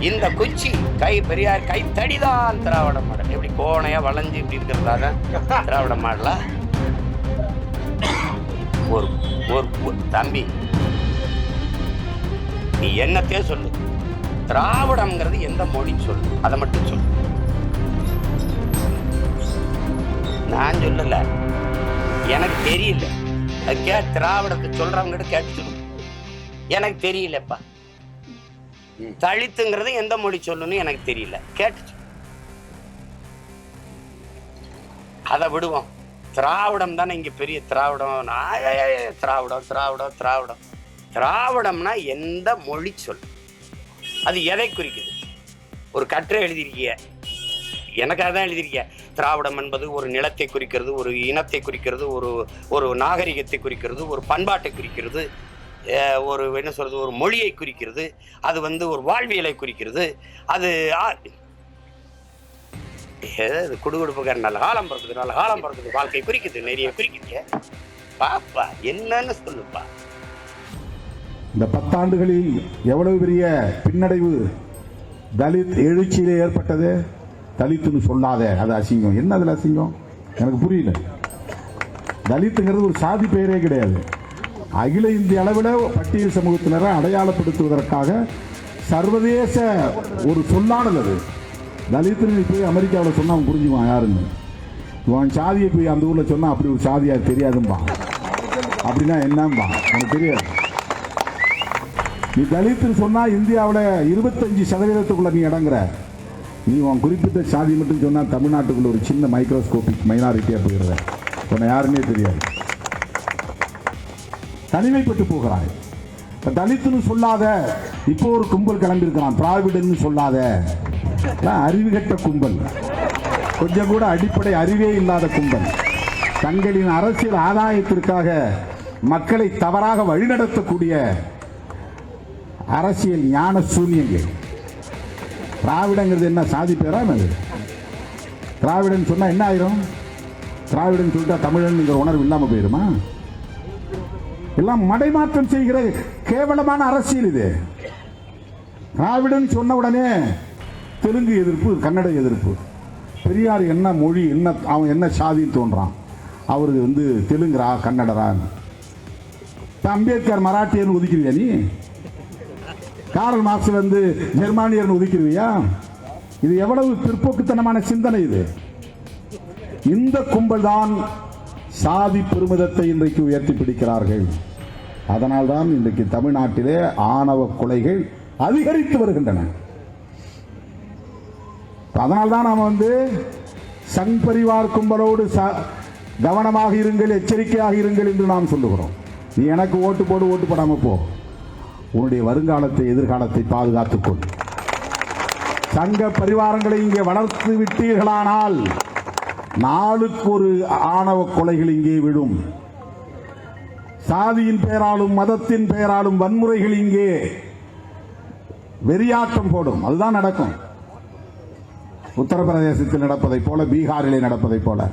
இந்த குச்சி கை பெரியார் கை தடிதான் திராவிட மாடல். இப்படி கோணையா வளைஞ்சு இப்படி இருக்கிறதால திராவிட மாடலா? ஒரு ஒரு தம்பி நீ என்னத்தையே சொல்லு. திராவிடம்ங்கிறது எந்த மொழி சொல்லு. அதை மட்டும் சொல்லு. நான் சொல்லல. எனக்கு தெரியல. அது கே திராவிடத்தை சொல்றவங்க கேட்டு சொல்லு. எனக்கு தெரியலப்பா. தலித்துங்கிறது எந்த மொழி சொல்லுன்னு எனக்கு தெரியல. கேட்டு அதை விடுவோம். திராவிடம் தானே இங்க பெரிய திராவிடம். திராவிடம் திராவிடம் திராவிடம். திராவிடம்னா எந்த மொழி சொல்? அது எதை குறிக்குது? ஒரு கற்றை எழுதியிருக்கிய. எனக்காக தான் எழுதியிருக்கிய. திராவிடம் என்பது ஒரு நிலத்தை குறிக்கிறது ஒரு இனத்தை குறிக்கிறது ஒரு ஒரு நாகரிகத்தை குறிக்கிறது ஒரு பண்பாட்டை குறிக்கிறது. ஒரு என்ன சொல்றது ஒரு மொழியை குறிக்கிறது. அது வந்து ஒரு வாழ்வியலை குறிக்கிறது. அது ஆ- குடுகுடுப்புக்கார நல்ல காலம் பிறக்குது நல்ல காலம் பிறக்குது வாழ்க்கை குறிக்குது நிறைய குறிக்குது. பாப்பா என்னன்னு சொல்லுப்பா. இந்த பத்தாண்டுகளில் எவ்வளவு பெரிய பின்னடைவு தலித் எழுச்சியிலே ஏற்பட்டது? தலித்துன்னு சொல்லாத அது அசிங்கம். என்ன அதில் அசிங்கம்? எனக்கு புரியல. தலித்துங்கிறது ஒரு சாதி பெயரே கிடையாது. அகில இந்திய அளவில் பட்டியல் சமூகத்தினரை அடையாளப்படுத்துவதற்காக சர்வதேச ஒரு சொல்லாடல் அது. தலித்துன்னு போய் அமெரிக்காவில் சொன்னால் அவன் புரிஞ்சுக்குவான் யாருன்னு. இவன் சாதியை போய் அந்த ஊரில் சொன்னால் அப்படி ஒரு சாதியா தெரியாதும்பா. அப்படின்னா என்னம்பா? எனக்கு தெரியாது. நீ தலித்துன்னு சொன்னால் இந்தியாவில் இருபத்தஞ்சு சதவீதத்துக்குள்ளே நீ இடங்குற நீ உன் குறிப்பிட்ட சாதி மட்டும் சொன்னால் தமிழ்நாட்டுக்குள்ள ஒரு சின்ன மைக்ரோஸ்கோபிக் மைனாரிட்டியாக போயிடுற. உன்னை யாருன்னே தெரியாது. தனிமைப்பட்டு போகிறாய். இப்போ தலித்துன்னு சொல்லாத இப்போ ஒரு கும்பல் கிளம்பியிருக்கிறான். திராவிடன்னு சொல்லாத. எல்லாம் அறிவுகட்ட கும்பல். கொஞ்சம் கூட அடிப்படை அறிவே இல்லாத கும்பல். தங்களின் அரசியல் ஆதாயத்திற்காக மக்களை தவறாக வழிநடத்தக்கூடிய அரசியல் ஞான சூன்யங்கள். திராவிடங்கிறது என்ன சாதி பேரா திராவிடன் சொன்னால் என்ன ஆயிரும்? திராவிடன் சொல்லிட்டா தமிழன்ங்கிற உணர்வு இல்லாமல் போயிடுமா எல்லாம் மடைமாற்றம் செய்கிற கேவலமான அரசியல் இது. திராவிடன் சொன்ன உடனே தெலுங்கு எதிர்ப்பு கன்னட எதிர்ப்பு. பெரியார் என்ன மொழி என்ன அவன் என்ன சாதி தோன்றான். அவருக்கு வந்து தெலுங்குரா கன்னடரான்னு. அம்பேத்கர் மராட்டியர்னு ஒதுக்கிறியா நீ? காரல் மார்க்ஸ் வந்து ஜெர்மானியர்னு ஒதுக்கிடுவியா இது எவ்வளவு பிற்போக்குத்தனமான சிந்தனை இது. இந்த கும்பல் தான் சாதி பெருமிதத்தை இன்றைக்கு உயர்த்தி பிடிக்கிறார்கள். அதனால்தான் இன்றைக்கு தமிழ்நாட்டிலே ஆணவ கொலைகள் அதிகரித்து வருகின்றன. அதனால்தான் நாம் வந்து சங் பரிவார் கும்பலோடு ச- கவனமாக இருங்கள் எச்சரிக்கையாக இருங்கள் என்று நாம் சொல்லுகிறோம். நீ எனக்கு ஓட்டு போடு ஓட்டு போடாமல் போ. உன்னுடைய வருங்காலத்தை எதிர்காலத்தை பாதுகாத்துக்கொள் சங்க பரிவாரங்களை இங்கே வளர்த்து விட்டீர்களானால் நாளுக்கு ஒரு ஆணவ கொலைகள் இங்கே விடும். சாதியின் பெயராலும் மதத்தின் பெயராலும் வன்முறைகள் இங்கே வெறியாட்டம் போடும். அதுதான் நடக்கும். உத்தரப்பிரதேசத்தில் நடப்பதைப் போல பீகாரிலே நடப்பதைப் போல.